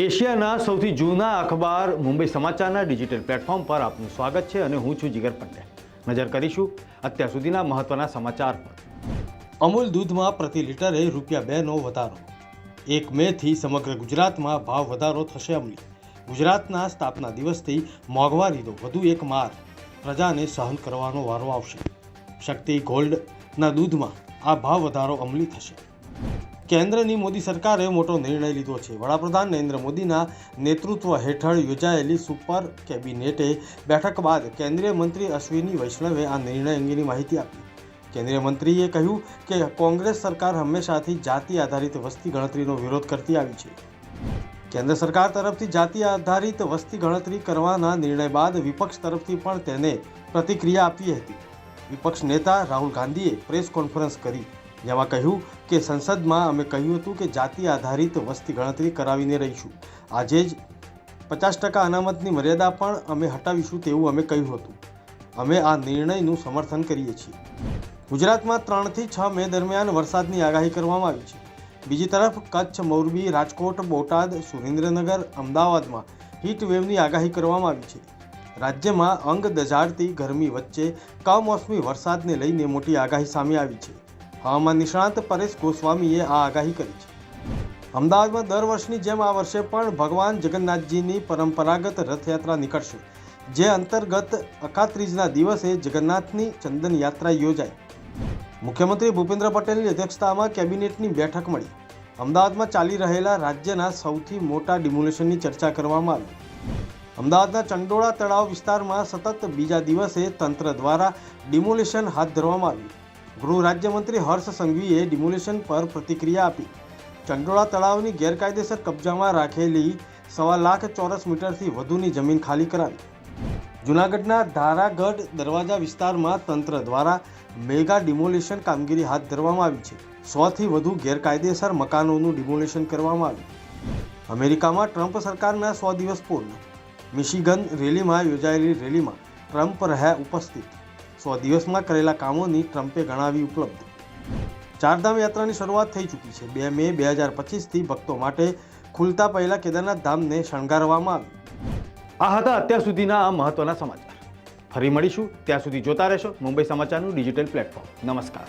એશિયાના સૌથી જૂના અખબાર મુંબઈ સમાચારના ડિજિટલ પ્લેટફોર્મ પર આપનું સ્વાગત છે અને હું છું જીગર પંડ્યા. નજર કરીશું અત્યાર સુધીના મહત્વના સમાચાર પર. અમૂલ દૂધમાં પ્રતિ લીટરે રૂપિયા બેનો વધારો. એક મેથી સમગ્ર ગુજરાતમાં ભાવ વધારો થશે અમલી. ગુજરાતના સ્થાપના દિવસથી મોંઘવારીનો વધુ એક માર. પ્રજાને સહન કરવાનો વારો આવશે. શક્તિ ગોલ્ડના દૂધમાં આ ભાવ વધારો અમલી થશે. કેન્દ્રની મોદી સરકારે મોટો નિર્ણય લીધો છે. વડાપ્રધાન નરેન્દ્ર મોદીના નેતૃત્વ હેઠળ યોજાયેલી સુપર કેબિનેટે બેઠક બાદ કેન્દ્રીય મંત્રી અશ્વિની વૈષ્ણવે આ નિર્ણય અંગેની માહિતી આપી. કેન્દ્રીય મંત્રીએ કહ્યું કે કોંગ્રેસ સરકાર હંમેશાથી જાતિ આધારિત વસ્તી ગણતરીનો વિરોધ કરતી આવી છે. કેન્દ્ર સરકાર તરફથી જાતિ આધારિત વસ્તી ગણતરી કરવાના નિર્ણય બાદ વિપક્ષ તરફથી પણ તેને પ્રતિક્રિયા આપી હતી. વિપક્ષ નેતા રાહુલ ગાંધીએ પ્રેસ કોન્ફરન્સ કરી. જેમાં કહ્યું કે સંસદમાં અમે કહ્યું હતું કે જાતિ આધારિત વસ્તી ગણતરી કરાવીને રહીશું. આજે જ પચાસ ટકા અનામતની મર્યાદા પણ અમે હટાવીશું તેવું અમે કહ્યું હતું. અમે આ નિર્ણયનું સમર્થન કરીએ છીએ. ગુજરાતમાં ત્રણથી છ મે દરમિયાન વરસાદની આગાહી કરવામાં આવી છે. બીજી તરફ કચ્છ, મોરબી, રાજકોટ, બોટાદ, સુરેન્દ્રનગર, અમદાવાદમાં હીટ વેવની આગાહી કરવામાં આવી છે. રાજ્યમાં અંગ દઝાડતી ગરમી વચ્ચે કમોસમી વરસાદને લઈને મોટી આગાહી સામે આવી છે. હવામાન નિષ્ણાંત પરેશ ગોસ્વામીએ આ આગાહી કરી છે. અમદાવાદમાં દર વર્ષની જેમ આ વર્ષે પણ ભગવાન જગન્નાથજીની પરંપરાગત રથયાત્રા નીકળશે, જે અંતર્ગત અકાત્રીજના દિવસે જગન્નાથની ચંદન યાત્રા યોજાઈ મુખ્યમંત્રી ભૂપેન્દ્ર પટેલની અધ્યક્ષતામાં કેબિનેટની બેઠક મળી. અમદાવાદમાં ચાલી રહેલા રાજ્યના સૌથી મોટા ડિમોલેશનની ચર્ચા કરવામાં આવી. અમદાવાદના ચંડોળા તળાવ વિસ્તારમાં સતત બીજા દિવસે તંત્ર દ્વારા ડિમોલેશન હાથ ધરવામાં આવ્યું. ગૃહ રાજ્યમંત્રી હર્ષ સંઘવીએ ડિમોલેશન પર પ્રતિક્રિયા આપી. ચંડોળા તળાવની ગેરકાયદેસર કબજામાં રાખેલી સવા લાખ ચોરસ મીટરથી વધુની જમીન ખાલી કરાવી. જૂનાગઢના ધારાગઢ દરવાજા વિસ્તારમાં તંત્ર દ્વારા મેગા ડિમોલેશન કામગીરી હાથ ધરવામાં આવી છે. સોથી વધુ ગેરકાયદેસર મકાનોનું ડિમોલેશન કરવામાં આવ્યું. અમેરિકામાં ટ્રમ્પ સરકારના સો દિવસ પૂર્ણ. મિશિગન રેલીમાં યોજાયેલી રેલીમાં ટ્રમ્પ રહ્યા ઉપસ્થિત. સો દિવસમાં કરેલા કામોની ટ્રમ્પે ગણાવી ઉપલબ્ધ. ચારધામ યાત્રાની શરૂઆત થઈ ચૂકી છે. બે મે બે હજાર પચીસથી ભક્તો માટે ખુલતા પહેલા કેદારનાથ ધામને શણગારવામાં આવ્યું આ હતા અત્યાર સુધીના આ મહત્વના સમાચાર. ફરી મળીશું. ત્યાં સુધી જોતા રહેશો મુંબઈ સમાચારનું ડિજિટલ પ્લેટફોર્મ. નમસ્કાર.